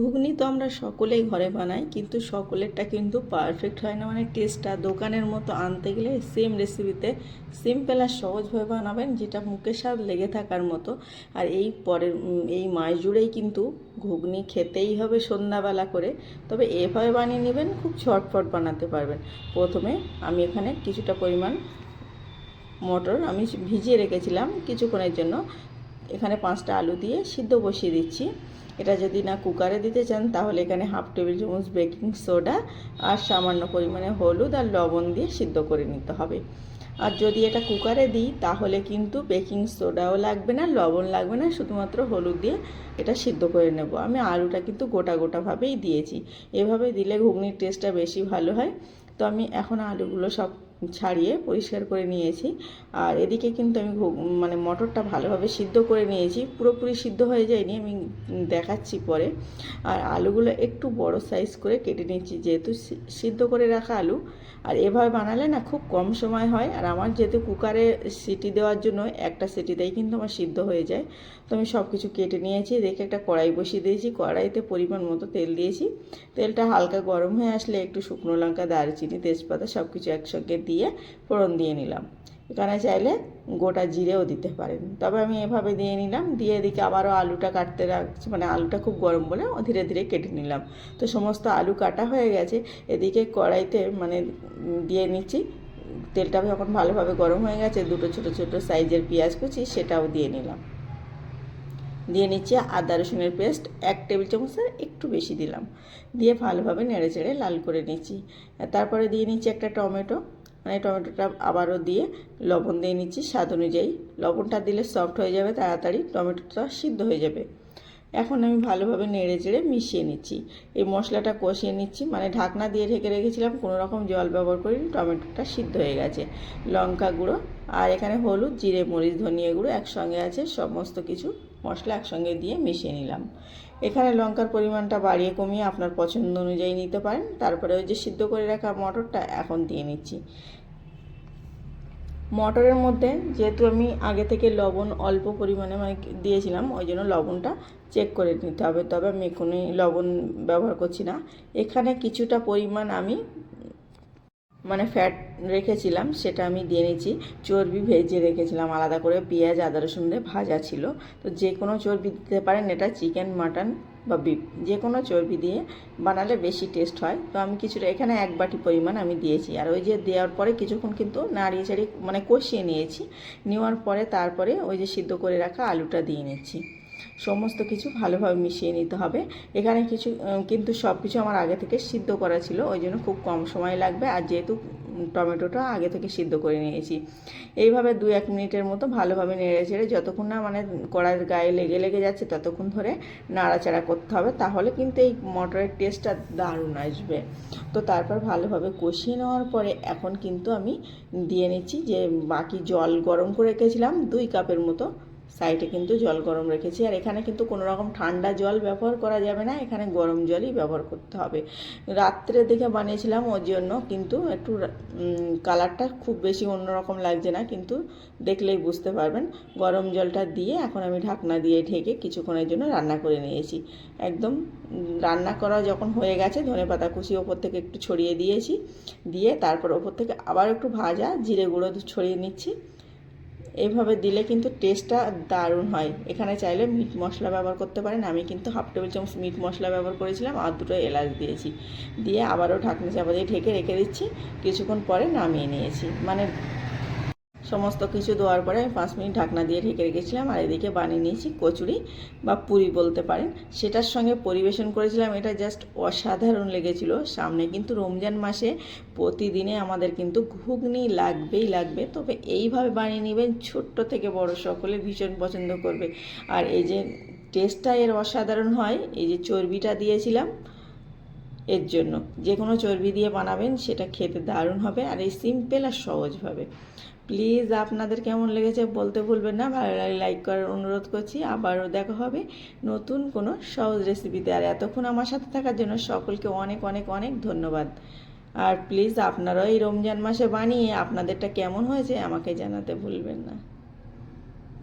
ঘুগনি তো আমরা সকলেই ঘরে বানাই, কিন্তু সকলেরটা কিন্তু পারফেক্ট হয় না। মানে টেস্টটা দোকানের মতো আনতে গেলে সেম রেসিপিতে সিম্পল আর সহজভাবে বানাবেন, যেটা মুখের স্বাদ লেগে থাকার মতো। আর এই পরের এই মাস জুড়েই কিন্তু ঘুগনি খেতেই হবে সন্ধ্যাবেলা করে। তবে এভাবে বানিয়ে নেবেন, খুব ঝটফট বানাতে পারবেন। প্রথমে আমি এখানে কিছুটা পরিমাণ মটর আমি ভিজিয়ে রেখেছিলাম কিছুক্ষণের জন্য। এখানে পাঁচটা আলু দিয়ে সিদ্ধ বসিয়ে দিচ্ছি। এটা যদি না কুকারে দিতে চান, তাহলে এখানে হাফ টেবিল চামচ বেকিং সোডা আর সামান্য পরিমাণে হলুদ আর লবণ দিয়ে সিদ্ধ করে নিতে হবে। আর যদি এটা কুকারে দিই, তাহলে কিন্তু বেকিং সোডাও লাগবে না, লবণ লাগবে না, শুধুমাত্র হলুদ দিয়ে এটা সিদ্ধ করে নেব। আমি আলুটা কিন্তু গোটা গোটাভাবেই দিয়েছি। এভাবে দিলে ঘুগনির টেস্টটা বেশি ভালো হয়। তো আমি এখন আলুগুলো সব ছাড়িয়ে পরিষ্কার করে নিয়েছি। আর এদিকে কিন্তু আমি মানে মটরটা ভালোভাবে সিদ্ধ করে নিয়েছি। পুরোপুরি সিদ্ধ হয়ে যায়নি, আমি দেখাচ্ছি পরে। আর আলুগুলো একটু বড় সাইজ করে কেটে নিয়েছি, যেহেতু সিদ্ধ করে রাখা আলু। আর এভাবে বানালে না খুব কম সময় হয়। আর আমার যেহেতু কুকারে সিটি দেওয়ার জন্য একটা সিটিতেই কিন্তু আমার সিদ্ধ হয়ে যায়। তো আমি সব কিছু কেটে নিয়েছি, দেখে একটা কড়াই বসিয়ে দিয়েছি। কড়াইতে পরিমাণ মতো তেল দিয়েছি। তেলটা হালকা গরম হয়ে আসলে একটু শুকনো লঙ্কা, দারচিনি, তেজপাতা সব কিছু একসঙ্গে দিয়ে ফোড়ন দিয়ে নিলাম। এখানে চাইলে গোটা জিরেও দিতে পারেন। তবে আমি এভাবে দিয়ে নিলাম, দিয়ে এদিকে আবারও আলুটা কাটতে রাখছি মানে আলুটা খুব গরম বলে ধীরে ধীরে কেটে নিলাম। তো সমস্ত আলু কাটা হয়ে গেছে। এদিকে কড়াইতে মানে দিয়ে নিচ্ছি। তেলটা যখন ভালোভাবে গরম হয়ে গেছে। দুটো ছোট ছোট সাইজের পেঁয়াজ কুচি সেটাও দিয়ে নিলাম। দিয়ে নিচ্ছি আদা রসুনের পেস্ট। এক টেবিল চামচের একটু বেশি দিলাম। দিয়ে ভালোভাবে নেড়ে চেড়ে লাল করে নিচ্ছি। তারপরে দিয়ে নিচ্ছি একটা টমেটো। মানে টমেটোটা আবারও দিয়ে লবণ দিয়ে নিচ্ছি, স্বাদ অনুযায়ী। লবণটা দিলে সফট হয়ে যাবে, তাড়াতাড়ি টমেটোটা সিদ্ধ হয়ে যাবে। এখন আমি ভালোভাবে নেড়ে চেড়ে মিশিয়ে নিচ্ছি। এই মশলাটা কষিয়ে নিচ্ছি। মানে ঢাকনা দিয়ে ঢেকে রেখেছিলাম, কোনো রকম জল ব্যবহার করিনি, টমেটোটা সিদ্ধ হয়ে গেছে। লঙ্কা গুঁড়ো আর এখানে হলুদ, জিরে, মরিচ, ধনিয়া গুঁড়ো একসঙ্গে আছে, সমস্ত কিছু মশলা একসঙ্গে দিয়ে মিশিয়ে নিলাম। এখানে লঙ্কার পরিমাণটা বাড়িয়ে কমিয়ে আপনার পছন্দ অনুযায়ী নিতে পারেন। তারপরে ওই যে সিদ্ধ করে রাখা মটরটা এখন দিয়ে নিচ্ছি। মটরের মধ্যে যেহেতু আমি আগে থেকে লবণ অল্প পরিমাণে মানে দিয়েছিলাম, ওই জন্য লবণটা চেক করে নিতে হবে। তবে আমি এখনই লবণ ব্যবহার করছি না। এখানে কিছুটা পরিমাণ আমি মানে ফ্যাট রেখেছিলাম, সেটা আমি দিয়ে নিচ্ছি চর্বি ভেজে রেখেছিলাম, আলাদা করে পেঁয়াজ, আদা, রসুন দিয়ে ভাজা ছিল। তো যে কোনো চর্বি দিতে পারেন, এটা চিকেন মাটন বা বিপ, যে কোনো চর্বি দিয়ে বানালে বেশি টেস্ট হয়। তো আমি কিছুটা এখানে এক বাটি পরিমাণ আমি দিয়েছি। আর ওই যে দেওয়ার পরে কিছুক্ষণ কিন্তু নাড়িয়ে চাড়িয়ে মানে কষিয়ে নিয়েছি। নেওয়ার পরে তারপরে ওই যে সিদ্ধ করে রাখা আলুটা দিয়ে নিচ্ছি। সমস্ত কিছু ভালোভাবে মিশিয়ে নিতে হবে। এখানে কিছু কিন্তু সব কিছু আমার আগে থেকে সিদ্ধ করা ছিল, ওই জন্য খুব কম সময় লাগবে। আর যেহেতু টমেটোটা আগে থেকে সিদ্ধ করে নিয়েছি। এইভাবে দু এক মিনিটের মতো ভালোভাবে নেড়ে চেড়ে যতক্ষণ না মানে কড়াইয়ের গায়ে লেগে লেগে যাচ্ছে, ততক্ষণ ধরে নাড়াচাড়া করতে হবে। তাহলে কিন্তু এই মটরের টেস্টটা দারুণ আসবে। তো তারপর ভালোভাবে কষিয়ে নেওয়ার পরে এখন কিন্তু আমি দিয়ে নিচ্ছি যে বাকি জল গরম করে রেখেছিলাম, দুই কাপের মতো সাইডে কিন্তু জল গরম রেখেছি। আর এখানে কিন্তু কোনো রকম ঠান্ডা জল ব্যবহার করা যাবে না, এখানে গরম জলই ব্যবহার করতে হবে। রাত্রে দেখে বানিয়েছিলাম, ওর জন্য কিন্তু একটু কালারটা খুব বেশি অন্যরকম লাগছে না, কিন্তু দেখলেই বুঝতে পারবেন। গরম জলটা দিয়ে এখন আমি ঢাকনা দিয়ে ঢেকে কিছুক্ষণের জন্য রান্না করে নিয়েছি। একদম রান্না করা যখন হয়ে গেছে, ধনে পাতা কুচি ওপর থেকে একটু ছড়িয়ে দিয়েছি। দিয়ে তারপর ওপর থেকে আবার একটু ভাজা, জিরে গুঁড়ো ছড়িয়ে নিচ্ছি। এইভাবে দিলে কিন্তু টেস্টটা দারুণ হয়। এখানে চাইলে মিট মশলা ব্যবহার করতে পারেন। আমি কিন্তু হাফ টেবিল চামচ মিট মশলা ব্যবহার করেছিলাম আর দুটো এলাচ দিয়েছি। দিয়ে আবারও ঢাকনি চাপা দিয়ে ঢেকে রেখে দিচ্ছি। কিছুক্ষণ পরে নামিয়ে নিয়েছি। মানে সমস্ত কিছু দেওয়ার পরে আমি পাঁচ মিনিট ঢাকনা দিয়ে ঢেকে রেখেছিলাম, আর এদিকে বানিয়ে নিয়েছি কচুরি বা পুরি বলতে পারেন। সেটার সঙ্গে পরিবেশন করেছিলাম, এটা জাস্ট অসাধারণ লেগেছিল। সামনে কিন্তু রমজান মাসে প্রতিদিনে আমাদের কিন্তু ঘুগনি লাগবেই লাগবে, তবে এইভাবে বানিয়ে নেবেন ছোট্ট থেকে বড় সকলে ভীষণ পছন্দ করবে। আর এই যে টেস্টটা এর অসাধারণ হয়, এই যে চর্বিটা দিয়েছিলাম এর জন্য। যে কোনো চর্বি দিয়ে বানাবেন, সেটা খেতে দারুণ হবে আর এই সিম্পল আর সহজভাবে প্লিজ আপনাদের কেমন লেগেছে বলতে ভুলবেন না। ভালো লাগে লাইক করার অনুরোধ করছি। আবারও দেখা হবে নতুন কোনো সহজ রেসিপিতে আর এতক্ষণ আমার সাথে থাকার জন্য সকলকে অনেক অনেক অনেক ধন্যবাদ। আর প্লিজ আপনারাও এই রমজান মাসে বানিয়ে আপনাদেরটা কেমন হয়েছে আমাকে জানাতে ভুলবেন না।